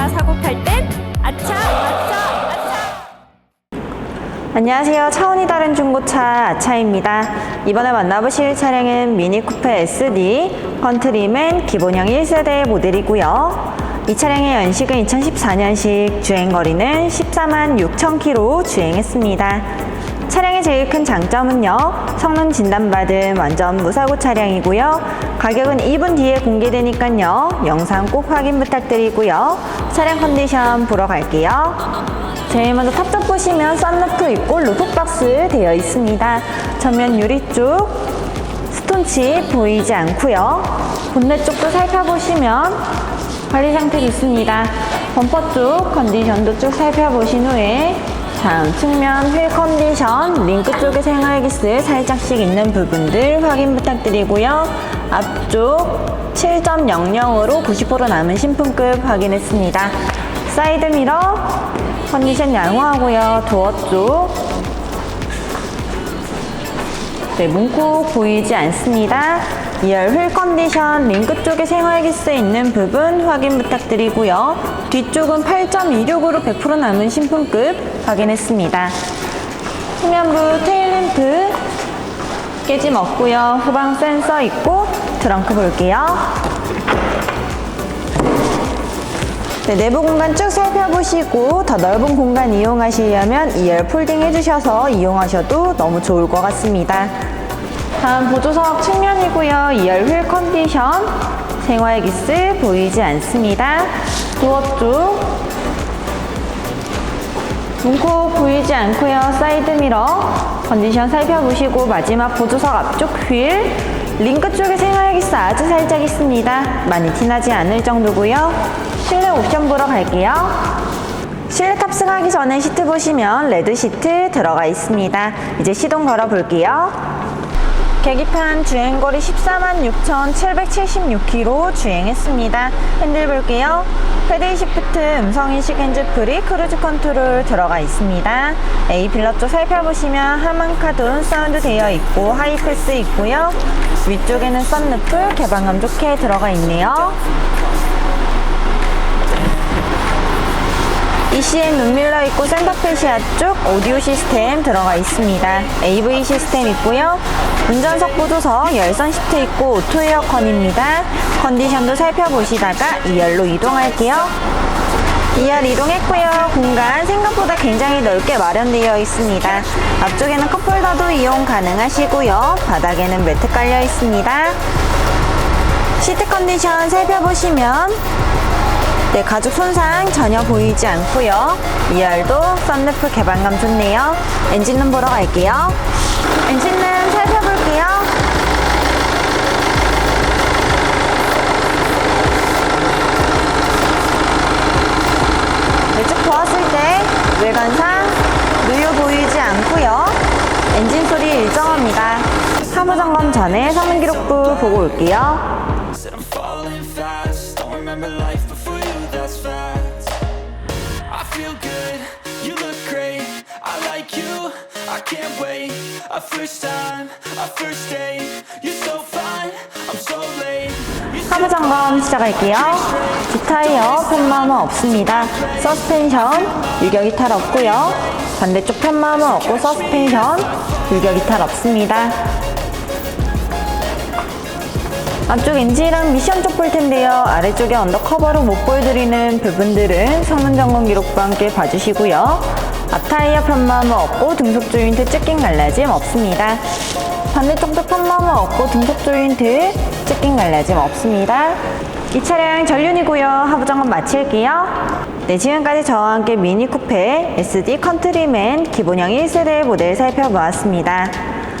차 사고 팔 땐 아차 아차 아차 안녕하세요. 차원이 다른 중고차 아차입니다. 이번에 만나보실 차량은 미니쿠페 SD 컨트리맨 기본형 1세대 모델이고요. 이 차량의 연식은 2014년식 주행거리는 14만 6천 킬로 주행했습니다. 차량의 제일 큰 장점은요, 성능 진단받은 완전 무사고 차량이고요. 가격은 2분 뒤에 공개되니까요, 영상 꼭 확인 부탁드리고요. 차량 컨디션 보러 갈게요. 제일 먼저 탑쪽 보시면 썬루프 있고 루프박스 되어 있습니다. 전면 유리 쪽 스톤칩 보이지 않고요. 본넷 쪽도 살펴보시면 관리 상태 좋습니다. 범퍼 쪽 컨디션도 쭉 살펴보신 후에 다음 측면 휠 컨디션 링크 쪽에 생활기스 살짝씩 있는 부분들 확인 부탁드리고요. 앞쪽 7.00으로 90% 남은 신품급 확인했습니다. 사이드 미러 컨디션 양호하고요. 도어 쪽 네, 문콕 보이지 않습니다. 2열 휠 컨디션 링크 쪽에 생활기스 있는 부분 확인 부탁드리고요. 뒤쪽은 8.26으로 100% 남은 신품급 확인했습니다. 후면부 테일램프 깨짐 없고요. 후방 센서 있고 트렁크 볼게요. 네, 내부 공간 쭉 살펴보시고 더 넓은 공간 이용하시려면 2열 폴딩 해주셔서 이용하셔도 너무 좋을 것 같습니다. 다음 보조석 측면이고요. 2열 휠 컨디션 생활기스 보이지 않습니다. 도어 쪽 문콕 보이지 않고요. 사이드 미러 컨디션 살펴보시고 마지막 보조석 앞쪽 휠 링크 쪽에 생활기스 아주 살짝 있습니다. 많이 티나지 않을 정도고요. 실내 옵션 보러 갈게요. 실내 탑승하기 전에 시트 보시면 레드 시트 들어가 있습니다. 이제 시동 걸어 볼게요. 계기판 주행거리 14만 6,776km 주행했습니다. 핸들 볼게요. 패드이 시프트, 음성인식 핸즈프리, 크루즈 컨트롤 들어가 있습니다. A 필러 쪽 살펴보시면 하만카돈 사운드 되어 있고 하이패스 있고요. 위쪽에는 썬루프 개방감 좋게 들어가 있네요. ECM 눈밀러 있고 센터페시아 쪽 오디오 시스템 들어가 있습니다. AV 시스템 있고요. 운전석 보조석 열선 시트 있고 오토 에어컨입니다. 컨디션도 살펴보시다가 2열로 이동할게요. 2열 이동했고요. 공간 생각보다 굉장히 넓게 마련되어 있습니다. 앞쪽에는 컵홀더도 이용 가능하시고요. 바닥에는 매트 깔려 있습니다. 시트 컨디션 살펴보시면 네, 가죽 손상 전혀 보이지 않고요. 2열도 썬루프 개방감 좋네요. 엔진룸 보러 갈게요. 엔진룸 살펴볼게요. 네, 쭉 보았을 때 외관상 누유 보이지 않고요. 엔진 소리 일정합니다. 사무 점검 전에 성능 기록부 보고 올게요. That's fact. I feel good, you look great. I like you, I can't wait. A first time, a first date. You're so fine, I'm so late. You 사무 점검 시작할게요. 뒷타이어 편마모 없습니다. 서스펜션 유격 이탈 없고요. 반대쪽 편마모 없고 서스펜션 유격 이탈 없습니다. 앞쪽 엔진이랑 미션 쪽 볼 텐데요. 아래쪽에 언더커버로 못 보여드리는 부분들은 성능 점검 기록과 함께 봐주시고요. 앞타이어 편마모 없고 등속 조인트 찢긴 갈라짐 없습니다. 반대쪽도 편마모 없고 등속 조인트 찢긴 갈라짐 없습니다. 이 차량 전륜이고요. 하부 점검 마칠게요. 네, 지금까지 저와 함께 미니 쿠페 SD 컨트리맨 기본형 1세대 모델 살펴보았습니다.